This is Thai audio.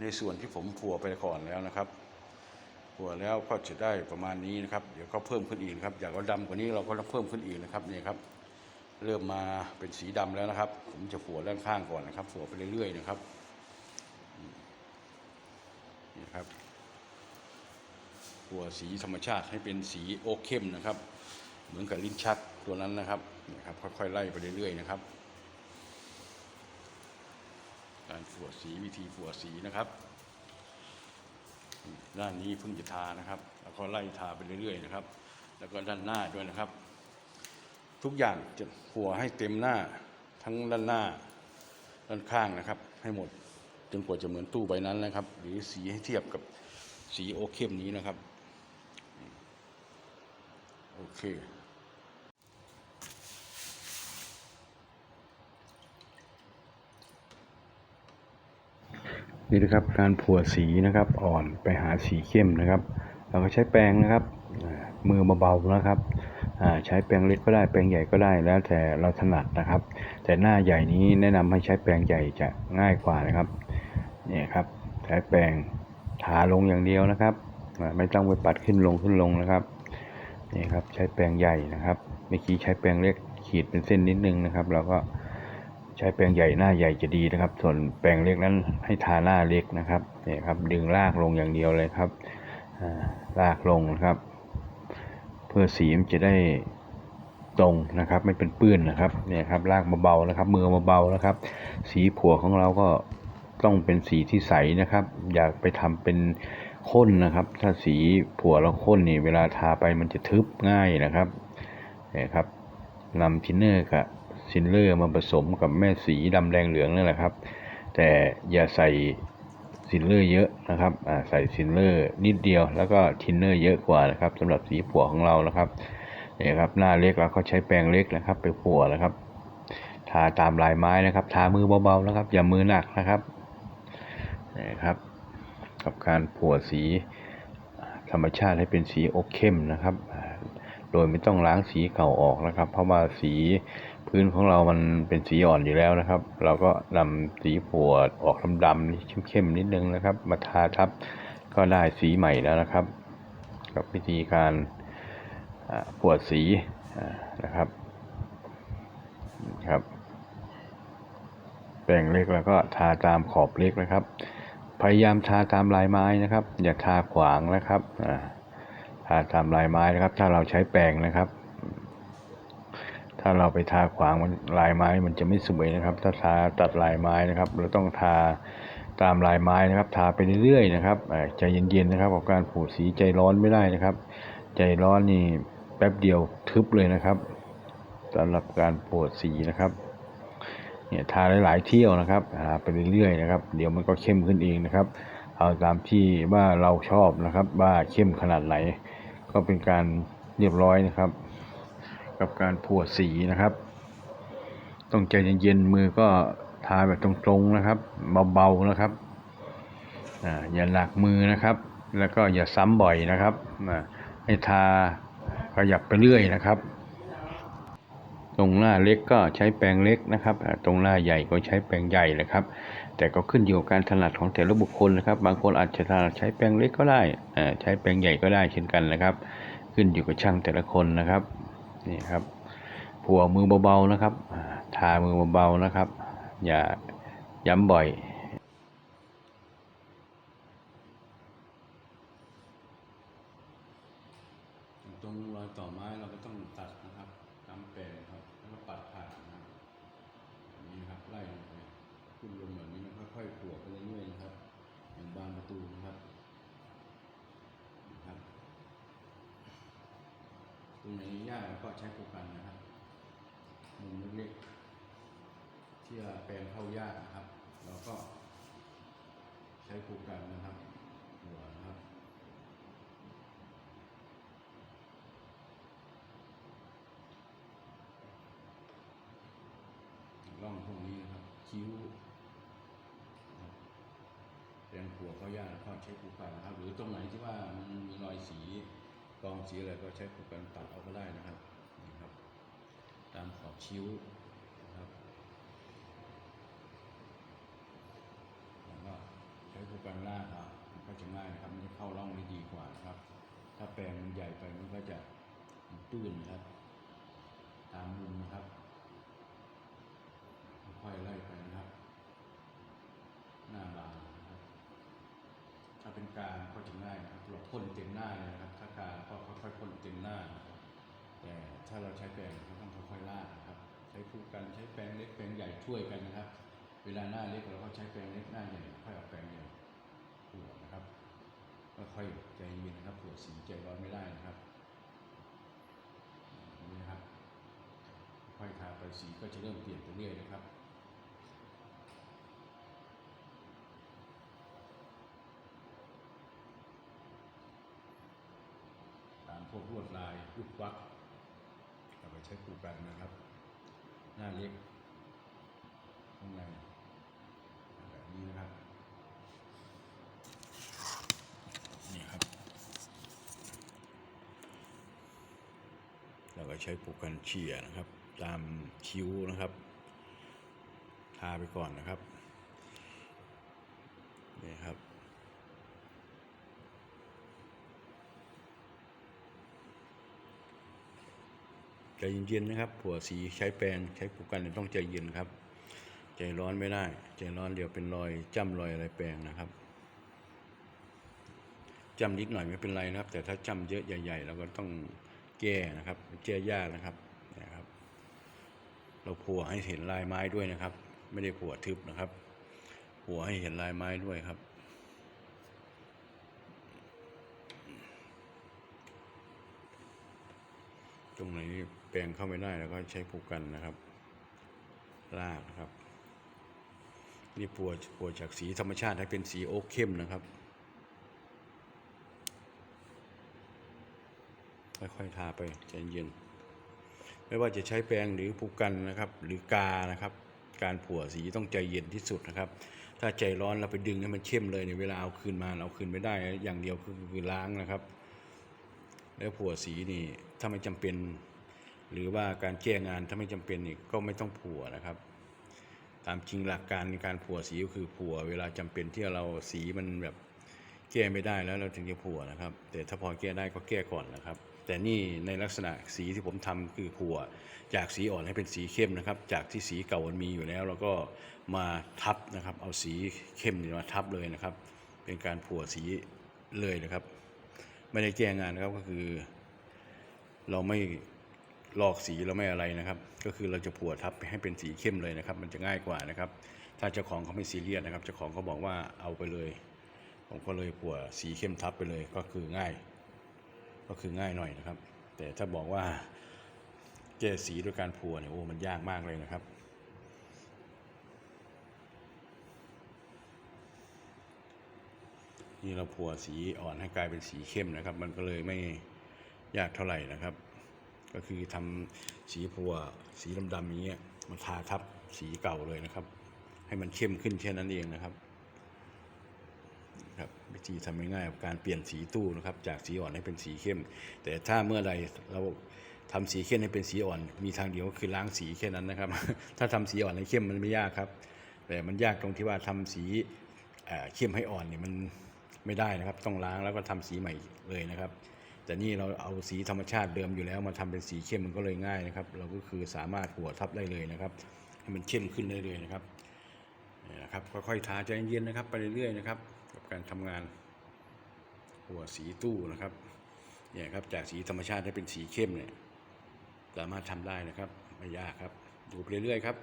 ในส่วนที่ผมผัวไปก่อนแล้วนะครับผัวแล้วก็จะได้ประมาณนี้นะครับ เดี๋ยวก็เพิ่มขึ้นอีกนะครับ อยากเอาดำกว่านี้เราก็ต้องเพิ่มขึ้นอีกนะครับนี่ครับ เริ่มมาเป็นสีดำแล้วนะครับ ผมจะผัวด้านข้างก่อนนะครับผัวไปเรื่อยๆนะครับนี่ครับผัวสีธรรมชาติให้เป็นสีโอคเข้มนะครับ เหมือนกับลิ้นชักตัวนั้นนะครับนี่ครับค่อยๆไล่ไปเรื่อยๆนะครับ การ ฝัวสีวิธีฝัวสีนะครับ ด้านนี้เพิ่งจะทานะครับ แล้วก็ไล่ทาไปเรื่อยๆนะครับ แล้วก็ด้านหน้าด้วยนะครับ ทุกอย่างจะฝัวให้เต็มหน้าทั้งด้านหน้าด้านข้างนะครับ ให้หมดจนกว่าจะเหมือนตู้ใบนั้นนะครับ หรือสีให้เทียบกับสีโอเข้มนี้นะครับโอเค นี่นะครับการผัวสีนะครับอ่อนไปหาสีเข้มนะครับ เราก็ใช้แปรงนะครับมือเบาๆนะครับใช้แปรงเล็กก็ได้แปรงใหญ่ก็ได้แล้วแต่เราถนัดนะครับ แต่หน้าใหญ่นี้แนะนำให้ใช้แปรงใหญ่จะง่ายกว่านะครับนี่ครับใช้แปรงทาลงอย่างเดียวนะครับไม่ต้องไปปัดขึ้นลงขึ้นลงนะครับนี่ครับใช้แปรงใหญ่นะครับเมื่อกี้ใช้แปรงเล็กขีดเป็นเส้นนิดนึงนะครับ เราก็ ใช้แปรงใหญ่หน้าใหญ่จะดีนะครับ ส่วนแปรงเล็กนั้นให้ทาหน้าเล็กนะครับเนี่ยครับ ดึงลากลงอย่างเดียวเลยครับลากลงนะครับ เพื่อสีมันจะได้ตรงนะครับ ไม่เป็นปื้นนะครับเนี่ยครับลากเบาๆนะครับ มือเบาๆนะครับ สีผัวของเราก็ต้องเป็นสีที่ใสนะครับ อย่าไปทำเป็นข้นนะครับ ถ้าสีผัวเราข้นนี่เวลาทาไปมันจะทึบง่ายนะครับเนี่ยครับนำทินเนอร์กับ ซินเลอร์มาผสมกับแม่สีดำแดงเหลืองนั่นแหละครับ แต่อย่าใส่ซินเลอร์เยอะนะครับใส่ซินเลอร์นิดเดียว แล้วก็ทินเนอร์เยอะกว่านะครับสำหรับสีผัวของเรานะครับนี่ครับหน้าเล็กเราก็ใช้แปรงเล็กนะครับ ไปผัวนะครับ ทาตามลายไม้นะครับ ทามือเบาๆนะครับ อย่ามือหนักนะครับนี่ครับ กับการผัวสีธรรมชาติให้เป็นสีโอเข้มนะครับ โดยไม่ต้องล้างสีเก่าออกนะครับ เพราะว่าสีพื้นของเรามันเป็นสีอ่อนอยู่แล้วนะครับ เราก็นำสีผัวออกดำๆเข้มๆนิดนึงนะครับ มาทาทับก็ได้สีใหม่แล้วนะครับ กับวิธีการอ่าผัวสีนะครับครับแบ่งเล็กแล้วก็ทาตามขอบเล็กนะครับ พยายามทาตามลายไม้นะครับ อย่าทาขวางนะครับอ่า ทาตามลายไม้นะครับ ถ้าเราใช้แปรงนะครับ ถ้าเราไปทาขวางมันลายไม้มันจะไม่สวยนะครับ ถ้าทาตัดลายไม้นะครับ เราต้องทาตามลายไม้นะครับ ทาไปเรื่อยๆนะครับใจเย็นๆนะครับกับการผูดสีใจร้อนไม่ได้นะครับ ใจร้อนนี่แป๊บเดียวทึบเลยนะครับสำหรับการปวดสีนะครับเนี่ยทาหลายๆเที่ยวนะครับทาไปเรื่อยๆนะครับ เดี๋ยวมันก็เข้มขึ้นเองนะครับ เอาตามที่ว่าเราชอบนะครับ ว่าเข้มขนาดไหน ก็เป็นการเรียบร้อยนะครับ กับการผัวสีนะครับ ต้องใจเย็นๆมือก็ทาแบบตรงๆนะครับ เบาๆนะครับออย่าหนักมือนะครับ แล้วก็อย่าซ้ำบ่อยนะครับให้ทาขยับไปเรื่อยนะครับ ตรงหน้าเล็กก็ใช้แปรงเล็กนะครับ ตรงหน้าใหญ่ก็ใช้แปรงใหญ่นะครับ แต่ก็ขึ้นอยู่กับการถนัดของแต่ละบุคคลนะครับ บางคนอาจจะถนัดใช้แปรงเล็กก็ได้ใช้แปรงใหญ่ก็ได้เช่นกันนะครับ ขึ้นอยู่กับช่างแต่ละคนนะครับนี่ครับผัวมือเบาๆนะครับ ทามือเบาๆนะครับ อย่าย้ำบ่อยตรงรอยต่อไม้เราก็ต้องตัดนะครับตามแปลงครับ แล้วก็ปัดผ่านนะครับนี้ครับไล่ลงไป ขึ้นลงแบบนี้นะครับค่อยๆขวบไปเรื่อยๆนะครับ อย่างบานประตูนะครับนะครับ ตรงไหนยากเราก็ใช้โปรแกรมนะครับมุมเล็กๆที่แปลงเข้ายากนะครับ เราก็ใช้โปรแกรมนะครับหัวนะครับร่องพวกนี้นะครับคิ้ว งขัวเข้ายากแล้วก็ใช้ปรแกรมนะครับ หรือตรงไหนที่ว่ามันมีรอยสีกองสีอะไรก็ใช้ปรแกรมตัดเอาก็ได้นะครับนี่ครับ ตามขอบคิ้วนะครับแล้วก็ใช้โปรแกรมจะง่ายนะครับมันจะเข้าร่องได้ดีกว่านะครับ ถ้าแปรงมันใหญ่ไปมันก็จะตื้นนะครับ ตามมุมนะครับค่อยๆไล่ไปนะครับ หน้าบางนะครับ ถ้าเป็น การก็จะง่ายนะครับเราพ่นเต็มหน้าเลยนะครับ ถ้าการก็ค่อยๆพ่นเต็มหน้านะครับแต่ถ้าเราใช้แปรงเราต้องค่อยๆลาดนะครับ ใช้คู่กันใช้แปรงเล็กแปรงใหญ่ช่วยกันนะครับ เวลาหน้าเล็กเราก็ใช้แปรงเล็กหน้าใหญ่ค่อยเอาแปรงใหญ่ผัวนะครับค่อยๆใจเย็นนะครับผัวสีใจร้อนไม่ได้นะครับนี่นะครับค่อยทาไปสีก็จะเริ่มเปลี่ยนไปเรื่อยนะครับ ตามพ วกลวดลายลูกวักเราไปใช้คู่กันนะครับ หน้าเล็กข้างในแบบนี้นะครับนี่ครับ เราก็ใช้ปูกันเฉียนะครับ ตามคิ้วนะครับ ทาไปก่อนนะครับนี่ครับ ใจเย็นๆนะครับผัวสีใช้แปรงใช้ปูกันต้องใจเย็นครับ ใจร้อนไม่ได้ ใจร้อนเดี๋ยวเป็นรอยจ้ำรอยอะไรแปรงนะครับจ้ำนิดหน่อยไม่เป็นไรนะครับ แต่ถ้าจ้ำเยอะใหญ่ๆเราก็ต้องแก้นะครับแก้ยากนะครับนะครับ เราผัวให้เห็นลายไม้ด้วยนะครับ ไม่ได้ผัวทึบนะครับผัวให้เห็นลายไม้ด้วยครับ ตรงไหนแปลงเข้าไม่ได้แล้วก็ใช้ผูกกันนะครับลากนะครับ นี่ปัวปัวจากสีธรรมชาติให้เป็นสีโอ๊กเข้มนะครับ ค่อยๆทาไปใจเย็น ไม่ว่าจะใช้แปรงหรือผูกกันนะครับ หรือกานะครับ การผัวสีต้องใจเย็นที่สุดนะครับ ถ้าใจร้อนเราไปดึงให้มันเข้มเลยในเวลาเอาคืนมาเราเอาคืนไม่ได้อย่างเดียวคือคือล้างนะครับ แล้วผัวสีนี่ถ้าไม่จำเป็น หรือว่าการแก้งานถ้าไม่จำเป็นนี่ก็ไม่ต้องผัวนะครับ ตามจริงหลักการในการผัวสีก็คือผัว เวลาจำเป็นที่เราสีมันแบบแก้ไม่ได้แล้วเราถึงจะผัวนะครับ แต่ถ้าพอแก้ได้ก็แก้ก่อนนะครับ แต่นี่ในลักษณะสีที่ผมทำคือผัว จากสีอ่อนให้เป็นสีเข้มนะครับ จากที่สีเก่ามันมีอยู่แล้วเราก็มาทับนะครับ เอาสีเข้มนี่มาทับเลยนะครับ เป็นการผัวสีเลยนะครับ ไม่ได้แก้งานนะครับก็คือ เราไม่ลอกสีเราไม่อะไรนะครับ ก็คือเราจะผัวทับให้เป็นสีเข้มเลยนะครับ มันจะง่ายกว่านะครับ ถ้าเจ้าของเขาไม่ซีเรียสนะครับเจ้าของเขาบอกว่าเอาไปเลย ผมก็เลยผัวสีเข้มทับไปเลยก็คือง่าย ก็คือง่ายหน่อยนะครับ แต่ถ้าบอกว่าแก้สีด้วยการผัวเนี่ยโอ้มันยากมากเลยนะครับ นี่เราผัวสีอ่อนให้กลายเป็นสีเข้มนะครับ มันก็เลยไม่ยากเท่าไหร่นะครับ ก็คือทำสีผัวสีดำๆอย่างเงี้ยมาทาทับสีเก่าเลยนะครับ ให้มันเข้มขึ้นแค่นั้นเองนะครับครับวิธีทำง่ายๆกับการเปลี่ยนสีตู้นะครับ จากสีอ่อนให้เป็นสีเข้ม แต่ถ้าเมื่อใดเราทำสีเข้มให้เป็นสีอ่อน มีทางเดียวก็คือล้างสีแค่นั้นนะครับ ถ้าทำสีอ่อนให้เข้มมันไม่ยากครับ แต่มันยากตรงที่ว่าทำสีเอ่อเข้มให้อ่อนเนี่ยมัน ไม่ได้นะครับ ต้องล้างแล้วก็ทำสีใหม่เลยนะครับ แต่นี่เราเอาสีธรรมชาติเดิมอยู่แล้วมาทำเป็นสีเข้มมันก็เลยง่ายนะครับ เราก็คือสามารถหัวทับได้เลยนะครับให้มันเข้มขึ้นได้เลยนะครับนี่นะครับค่อยๆทาใจเย็นๆนะครับ ไปเรื่อยๆนะครับ กับการทำงานหัวสีตู้นะครับเนี่ยครับจากสีธรรมชาติให้เป็นสีเข้มเนี่ยสามารถทำได้นะครับไม่ยากครับดูไปเรื่อยๆครับ